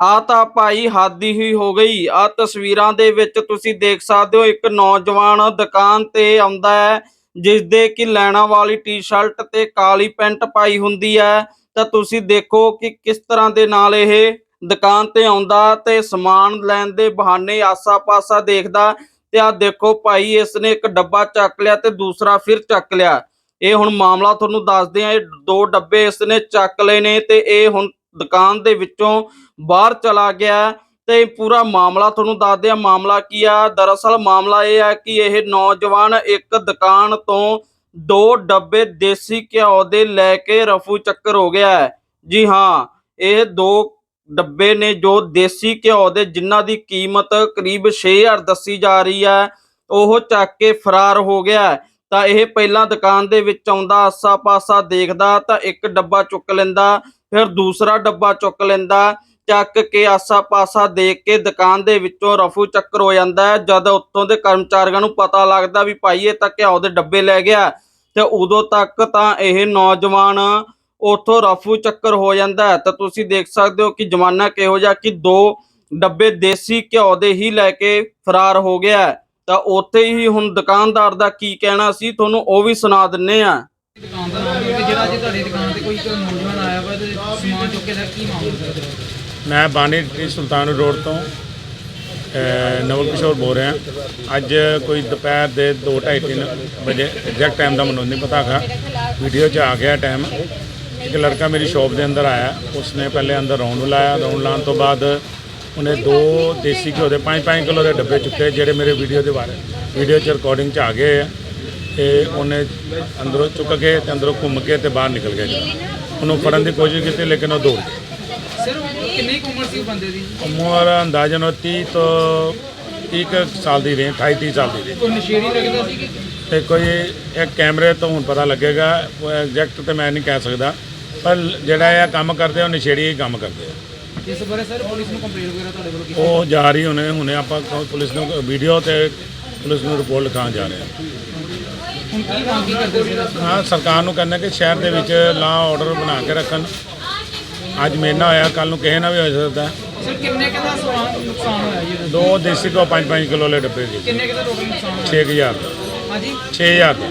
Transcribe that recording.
ਆ ਤਾਂ ਭਾਈ ਹਾਦੀ ਹੀ ਹੋ ਗਈ। ਆ ਤਸਵੀਰਾਂ ਦੇ ਵਿੱਚ ਤੁਸੀਂ ਦੇਖ ਸਕਦੇ ਹੋ, ਇੱਕ ਨੌਜਵਾਨ ਦੁਕਾਨ ਤੇ ਆਉਂਦਾ ਹੈ ਜਿਸ ਦੇ ਕਿ ਲੈਣਾ ਵਾਲੀ ਟੀ-ਸ਼ਰਟ ਤੇ ਕਾਲੀ ਪੈਂਟ ਪਾਈ ਹੁੰਦੀ ਹੈ। ਤਾਂ ਤੁਸੀਂ ਦੇਖੋ ਕਿ ਕਿਸ ਤਰ੍ਹਾਂ ਦੇ ਨਾਲ ਇਹ ਦੁਕਾਨ ਤੇ ਆਉਂਦਾ ਤੇ ਸਮਾਨ ਲੈਣ ਦੇ ਬਹਾਨੇ ਆਸਾ-ਪਾਸਾ ਦੇਖਦਾ ਤੇ ਆ ਦੇਖੋ ਭਾਈ ਇਸ ਨੇ ਇੱਕ ਡੱਬਾ ਚੱਕ ਲਿਆ ਤੇ ਦੂਸਰਾ ਫਿਰ ਚੱਕ ਲਿਆ। ਇਹ ਹੁਣ ਮਾਮਲਾ ਤੁਹਾਨੂੰ ਦੱਸਦੇ ਆ ਇਹ ਦੋ ਡੱਬੇ ਇਸ ਨੇ ਚੱਕ ਲਏ ਨੇ ਤੇ ਇਹ ਹੁਣ ਦੁਕਾਨ ਦੇ ਵਿੱਚੋਂ ਬਾਹਰ ਚਲਾ ਗਿਆ ਤੇ ਪੂਰਾ ਮਾਮਲਾ ਤੁਹਾਨੂੰ ਦੱਸਦੇ ਆ ਮਾਮਲਾ ਕੀ ਆ? ਦਰਅਸਲ ਮਾਮਲਾ ਇਹ ਆ ਕਿ ਇਹ ਨੌਜਵਾਨ ਇੱਕ ਦੁਕਾਨ ਤੋਂ ਦੋ ਡੱਬੇ ਦੇਸੀ ਘਿਓ ਦੇ ਲੈ ਕੇ ਰਫੂ ਚੱਕਰ ਹੋ ਗਿਆ ਹੈ। ਜੀ ਹਾਂ, ਇਹ ਦੋ ਡੱਬੇ ਨੇ ਜੋ ਦੇਸੀ ਘਿਓ ਦੇ, ਜਿਨ੍ਹਾਂ ਦੀ ਕੀਮਤ ਕਰੀਬ 6000 ਦੱਸੀ ਜਾ ਰਹੀ ਹੈ, ਉਹ ਚੱਕ ਕੇ ਫਰਾਰ ਹੋ ਗਿਆ ਤਾਂ ਇਹ ਪਹਿਲਾਂ ਦੁਕਾਨ ਦੇ ਵਿੱਚ ਆਉਂਦਾ, ਆਸਾ-ਪਾਸਾ ਦੇਖਦਾ, ਤਾਂ ਇੱਕ ਡੱਬਾ ਚੁੱਕ ਲੈਂਦਾ ਫਿਰ ਦੂਸਰਾ ਡੱਬਾ ਚੁੱਕ ਲੈਂਦਾ, ਚੱਕ ਕੇ ਆਸਾ-ਪਾਸਾ ਦੇਖ ਕੇ ਦੁਕਾਨ ਦੇ ਵਿੱਚੋਂ ਰਫੂ ਚੱਕਰ ਹੋ ਜਾਂਦਾ ਹੈ। ਜਦ ਉੱਤੋਂ ਦੇ ਕਰਮਚਾਰੀਆਂ ਨੂੰ ਪਤਾ ਲੱਗਦਾ ਵੀ ਭਾਈ ਇਹ ਤਾਂ ਘਿਓ ਦੇ ਡੱਬੇ ਲੈ ਗਿਆ, ਤੇ ਉਦੋਂ ਤੱਕ ਤਾਂ ਇਹ ਨੌਜਵਾਨ ਉਥੋਂ ਰਫੂ ਚੱਕਰ ਹੋ ਜਾਂਦਾ ਹੈ। ਤਾਂ ਤੁਸੀਂ ਦੇਖ ਸਕਦੇ ਹੋ ਕਿ ਜਮਾਨਾ ਕਿਹੋ ਜਿਹਾ ਕਿ ਦੋ ਡੱਬੇ ਦੇਸੀ ਘਿਓ ਦੇ ਹੀ ਲੈ ਕੇ ਫਰਾਰ ਹੋ ਗਿਆ ਹੈ। ਤਾਂ ਉੱਥੇ ਹੀ ਹੁਣ ਦੁਕਾਨਦਾਰ ਦਾ ਕੀ ਕਹਿਣਾ ਸੀ, ਤੁਹਾਨੂੰ ਉਹ ਵੀ ਸੁਣਾ ਦਿੰਨੇ ਆ ਦੁਕਾਨ ਦਾ ਨਾਮ ਹੈ ਜਿਹੜਾ ਅੱਜ ਤੁਹਾਡੀ ਦੁਕਾਨ ਤੇ ਕੋਈ ਕੋਈ ਨੌਜਵਾਨ ਆਇਆ ਵਾ ਤੇ ਸਮਾਨ ਚੁੱਕ ਕੇ ਲੈ ਕੀ ਮਾਮਲਾ ਹੈ ਮੈਂ ਬਾਣੀ ਟੀ ਸੁਲਤਾਨ ਰੋਡ ਤੋਂ ਅਹ, ਨਵਲ ਕਿਸ਼ੋਰ ਬੋਲ ਰਿਹਾ। ਅੱਜ ਕੋਈ ਦੁਪਹਿਰ ਦੇ 2:30 ਵਜੇ ਐਗਜ਼ੈਕਟ ਟਾਈਮ ਦਾ ਮੈਨੂੰ ਨਹੀਂ ਪਤਾ ਹੈਗਾ। ਵੀਡੀਓ 'ਚ ਆ ਗਿਆ ਟਾਈਮ ਇੱਕ ਲੜਕਾ ਮੇਰੀ ਸ਼ਾਪ ਦੇ ਅੰਦਰ ਆਇਆ। ਉਸਨੇ ਪਹਿਲੇ ਅੰਦਰ ਰਾਉਂਡ ਲਾਇਆ ਰਾਉਂਡ ਲਾਉਣ ਤੋਂ ਬਾਅਦ ਉਹਨੇ ਦੋ ਦੇਸੀ ਘਿਓ ਦੇ 5-5 ਕਿਲੋ ਦੇ ਡੱਬੇ ਚੁੱਕੇ ਜਿਹੜੇ ਮੇਰੇ ਵੀਡੀਓ ਦੇ ਬਾਰੇ। ਵੀਡੀਓ 'ਚ ਰਿਕਾਰਡਿੰਗ 'ਚ ਆ ਗਏ ਆ। ਤੇ ਉਹਨੇ ਅੰਦਰੋਂ ਚੁੱਕ ਕੇ ਤੇ ਅੰਦਰੋਂ ਘੁੰਮ ਕੇ ਤੇ ਬਾਹਰ ਨਿਕਲ ਗਿਆ। ਉਹਨੂੰ ਫੜਨ ਦੀ ਕੋਸ਼ਿਸ਼ ਕੀਤੀ ਲੇਕਿਨ ਉਹ ਦੌੜ ਗਿਆ ਸਿਰ ਕਿੰਨੀ ਉਮਰ ਸੀ ਬੰਦੇ ਦੀ? ਉਮਰ ਅੰਦਾਜ਼ਨ ਉਹ 30 ਤੋਂ 30 ਕੁ ਸਾਲ ਦੀ ਰਹੇ 28 30 ਸਾਲ ਦੀ ਰਹੇ ਕੋਈ ਨਸ਼ੇੜੀ ਲੱਗਦਾ ਸੀ ਕਿ? ਤੇ ਕੋਈ ਇੱਕ ਕੈਮਰੇ ਤੋਂ ਹੁਣ ਪਤਾ ਲੱਗੇਗਾ ਉਹ ਐਗਜ਼ੈਕਟ ਤੇ ਮੈਂ ਨਹੀਂ ਕਹਿ ਸਕਦਾ ਪਰ ਜਿਹੜਾ ਇਹ ਕੰਮ ਕਰਦੇ ਆ, ਉਹ ਨਸ਼ੇੜੀ ਹੀ ਕੰਮ ਕਰਦੇ ਆ। ਇਸ ਬਾਰੇ ਸਰ ਪੁਲਿਸ ਨੂੰ ਕੰਪਲੇਂਟ ਵਗੈਰਾ ਤੁਹਾਡੇ ਵੱਲੋਂ ਕੀਤੀ? ਉਹ ਜਾ ਰਹੀ ਹੁਣੇ ਹੁਣੇ ਆਪਾਂ ਪੁਲਿਸ ਨੂੰ ਵੀਡੀਓ ਤੇ ਪੁਲਿਸ ਨੂੰ ਰਿਪੋਰਟ ਲਿਖਾਉਣ ਜਾ ਰਹੇ ਆ। ਹੁਣ ਕੀ ਮੰਗ ਕੀ ਕਰਦੇ ਸੀ ਹਾਂ ਸਰਕਾਰ ਨੂੰ ਕਹਿੰਦਾ ਕਿ ਸ਼ਹਿਰ ਦੇ ਵਿੱਚ ਲਾ ਆਰਡਰ ਬਣਾ ਕੇ ਰੱਖਣ। ਅੱਜ ਮੇਰੇ ਨਾਲ ਹੋਇਆ ਕੱਲ ਨੂੰ ਕਿਸੇ ਨਾਲ ਵੀ ਹੋ ਸਕਦਾ। ਸਰ ਕਿੰਨੇ ਕੁ ਦਾ ਸਮਾਨ ਨੁਕਸਾਨ ਹੋਇਆ ਜੀ ਇਹਦਾ? ਦੋ ਦੇਸੀ ਕੋ 5-5 ਕਿਲੋ ਦੇ ਡੱਬੇ ਦੇ ਕਿੰਨੇ ਕੁ ਦਾ ਟੋਟਲ ਨੁਕਸਾਨ ਹੋਇਆ? 6000 ਦਾ ਹਾਂਜੀ। 6000 ਦਾ